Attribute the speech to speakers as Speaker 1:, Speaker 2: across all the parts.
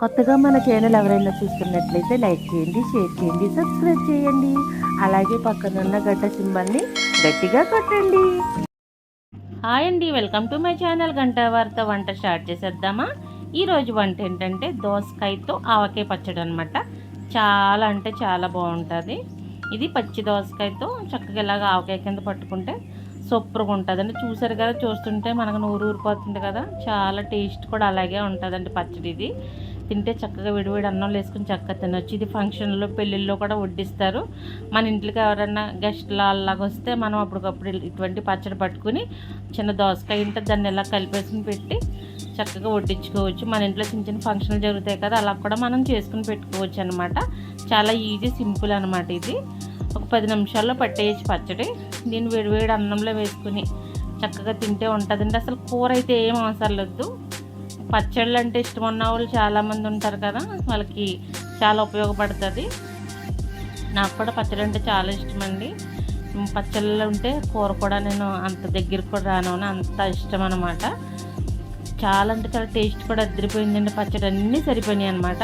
Speaker 1: కొత్తగా మన ఛానల్ ఎవరైనా చూస్తున్నట్లయితే లైక్ చేయండి షేర్ చేయండి సబ్స్క్రైబ్ చేయండి. అలాగే పక్కనున్న గడ్డ సింబల్ని గట్టిగా కొట్టండి. హాయ్ అండి వెల్కమ్ టు మై ఛానల్ గంట వార్త వంట స్టార్ట్ చేసేద్దామా? ఈరోజు వంట ఏంటంటే దోసకాయతో ఆవకాయ పచ్చడి అనమాట చాలా అంటే చాలా బాగుంటుంది. ఇది పచ్చి దోసకాయతో చక్కగా ఇలాగ ఆవకాయ కింద పట్టుకుంటే సూపర్గా ఉంటుందండి. చూసారు కదా చూస్తుంటే మనకు నూరు ఊరిపోతుంది కదా. చాలా టేస్ట్ కూడా అలాగే ఉంటుందండి పచ్చడి ఇది తింటే చక్కగా విడివిడి అన్నం వేసుకుని చక్కగా తినొచ్చు. ఇది ఫంక్షన్లో పెళ్ళిళ్ళలో కూడా వడ్డిస్తారు. మన ఇంట్లోకి ఎవరైనా గెస్ట్లు అలాగ వస్తే మనం అప్పటికప్పుడు ఇటువంటి పచ్చడి పట్టుకుని చిన్న దోసకాయ ఉంటే దాన్ని ఇలా కలిపేసుకుని పెట్టి చక్కగా వడ్డించుకోవచ్చు. మన ఇంట్లో చిన్న చిన్న ఫంక్షన్లు జరుగుతాయి కదా అలా కూడా మనం చేసుకుని పెట్టుకోవచ్చు అనమాట చాలా ఈజీ సింపుల్ అనమాట ఇది. ఒక పది నిమిషాల్లో పట్టేయచ్చు పచ్చడి. దీన్ని వేడివేడి అన్నంలో వేసుకుని చక్కగా తింటే ఉంటుందండి. అసలు కూర అయితే ఏం అవసరం లేదు. పచ్చళ్ళు అంటే ఇష్టం ఉన్న వాళ్ళు చాలామంది ఉంటారు కదా వాళ్ళకి చాలా ఉపయోగపడుతుంది. నాకు కూడా పచ్చడి అంటే చాలా ఇష్టం అండి పచ్చళ్ళు ఉంటే కూర కూడా నేను అంత దగ్గరికి కూడా రాను అంత ఇష్టం అనమాట చాలా అంటే చాలా టేస్ట్ కూడా అద్దరిపోయిందండి. పచ్చడి అన్నీ సరిపోయినాయి అనమాట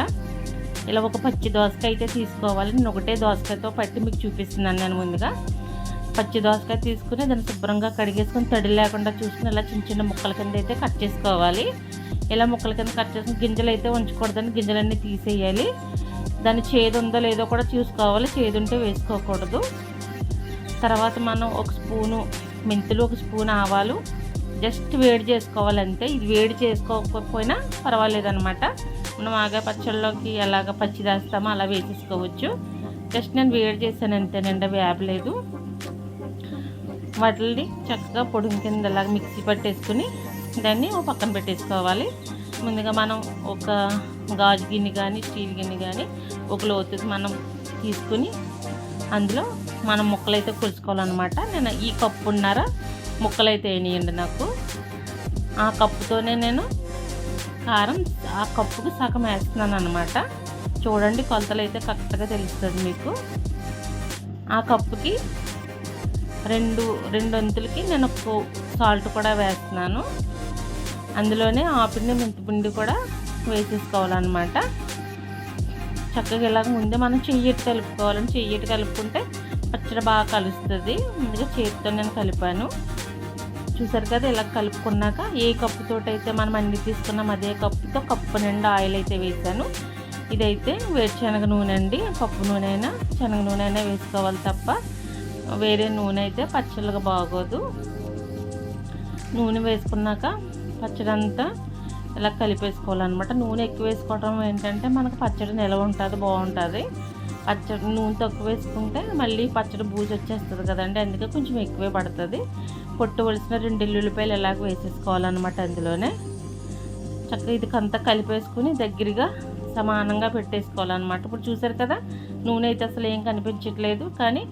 Speaker 1: ఇలా ఒక పచ్చి దోసకాయ అయితే తీసుకోవాలి. నేను ఒకటే దోసకాయతో పట్టి మీకు చూపిస్తున్నాను నేను ముందుగా. పచ్చి దోసకాయ తీసుకుని దాన్ని శుభ్రంగా కడిగేసుకొని తడి లేకుండా చూసుకుని ఇలా చిన్న చిన్న ముక్కల కింద అయితే కట్ చేసుకోవాలి. ఇలా ముక్కల కింద కట్ చేసుకుని గింజలు అయితే ఉంచకూడదని గింజలన్నీ తీసేయాలి. దాని చేదు ఉందో లేదో కూడా చూసుకోవాలి. చేదు ఉంటే వేసుకోకూడదు. తర్వాత మనం ఒక స్పూను మెంతులు ఒక స్పూన్ ఆవాలు జస్ట్ వేడి చేసుకోవాలి అంతే ఇది వేడి చేసుకోకపోయినా పర్వాలేదనమాట మనం ఆగా పచ్చళ్ళలోకి ఎలాగ పచ్చి దాస్తామో అలా వేసేసుకోవచ్చు. జస్ట్ నేను వేడి చేశాను అంతేనండి. వేపలేదు. వాటిని చక్కగా పొడుగు కిందలాగా మిక్సీ పట్టేసుకుని దాన్ని ఓ పక్కన పెట్టేసుకోవాలి. ముందుగా మనం ఒక గాజు గిన్నె కానీ స్టీల్ గిన్నె కానీ ఒక లోతు మనం తీసుకుని అందులో మనం ముక్కలైతే కొలుచుకోవాలన్నమాట. నేను ఈ కప్పు ఉన్నారా ముక్కలైతే వేయనియండి నాకు. ఆ కప్పుతోనే నేను కారం ఆ కప్పుకు సగం వేస్తున్నాను అనమాట చూడండి కొలతలు అయితే కరెక్ట్గా తెలుస్తుంది మీకు. ఆ కప్పుకి రెండు రెండు వంతులకి నేను ఒక సాల్ట్ కూడా వేస్తున్నాను. అందులోనే ఆపిండి మెంతిపిండి కూడా వేసేసుకోవాలన్నమాట. చక్కగా ఇలాగ ముందే మనం చెయ్యటి కలుపుకోవాలని చెయ్యటి కలుపుకుంటే పచ్చడి బాగా కలుస్తుంది. ముందుగా చేతితో నేను కలిపాను. చూసారు కదా ఇలా కలుపుకున్నాక ఏ కప్పుతో అయితే మనం అన్ని తీసుకున్నాం అదే కప్పుతో కప్పు నిండా ఆయిల్ అయితే వేసాను ఇదైతే వేరుశనగ నూనె అండి. పప్పు నూనె అయినా శనగ నూనె అయినా వేసుకోవాలి తప్ప వేరే నూనె అయితే పచ్చళ్ళగా బాగోదు. నూనె వేసుకున్నాక పచ్చడి అంతా ఇలా కలిపేసుకోవాలన్నమాట. నూనె ఎక్కువ వేసుకోవడం ఏంటంటే మనకు పచ్చడి నిలవ ఉంటుంది బాగుంటుంది. పచ్చడి నూనె తక్కువ వేసుకుంటే మళ్ళీ పచ్చడి బూజు వచ్చేస్తుంది కదండి అందుకే కొంచెం ఎక్కువే పడుతుంది. పొట్టువలసిన రెండు ఎల్లుల్లిపాయలు ఎలాగ వేసేసుకోవాలన్నమాట అందులోనే. చక్కగా ఇది కలిపేసుకుని దగ్గరగా సమానంగా పెట్టేసుకోవాలన్నమాట. ఇప్పుడు చూసారు కదా నూనె అయితే అసలు ఏం కనిపించట్లేదు. కానీ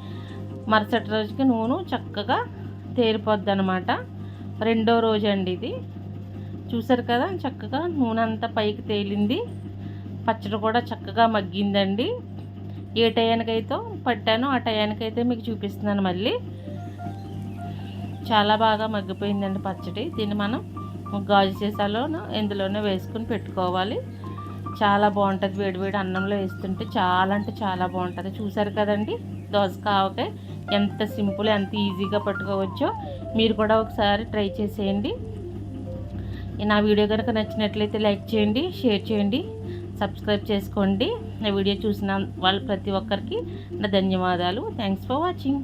Speaker 1: మరుసటి రోజుకి నూనె చక్కగా తేరిపోద్ది అనమాట రెండో రోజు అండి ఇది. చూసారు కదా చక్కగా నూనె అంతా పైకి తేలింది. పచ్చడి కూడా చక్కగా మగ్గిందండి. ఏ టయానికైతే పట్టానో ఆ టయానికైతే మీకు చూపిస్తున్నాను మళ్ళీ. చాలా బాగా మగ్గిపోయిందండి పచ్చడి. దీన్ని మనం గాజు సీసాలో ఇందులోనే వేసుకుని పెట్టుకోవాలి. చాలా బాగుంటుంది వేడివేడి అన్నంలో వేస్తుంటే. చాలా అంటే చాలా బాగుంటుంది. చూసారు కదండి దోసకావకాయ ఎంత సింపుల్ ఎంత ఈజీగా పట్టుకోవచ్చో మీరు కూడా ఒకసారి ట్రై చేసేయండి. నా వీడియో కనుక నచ్చినట్లయితే లైక్ చేయండి షేర్ చేయండి సబ్స్క్రైబ్ చేసుకోండి. నా వీడియో చూసిన వాళ్ళు ప్రతి ఒక్కరికి నా ధన్యవాదాలు. Thanks for watching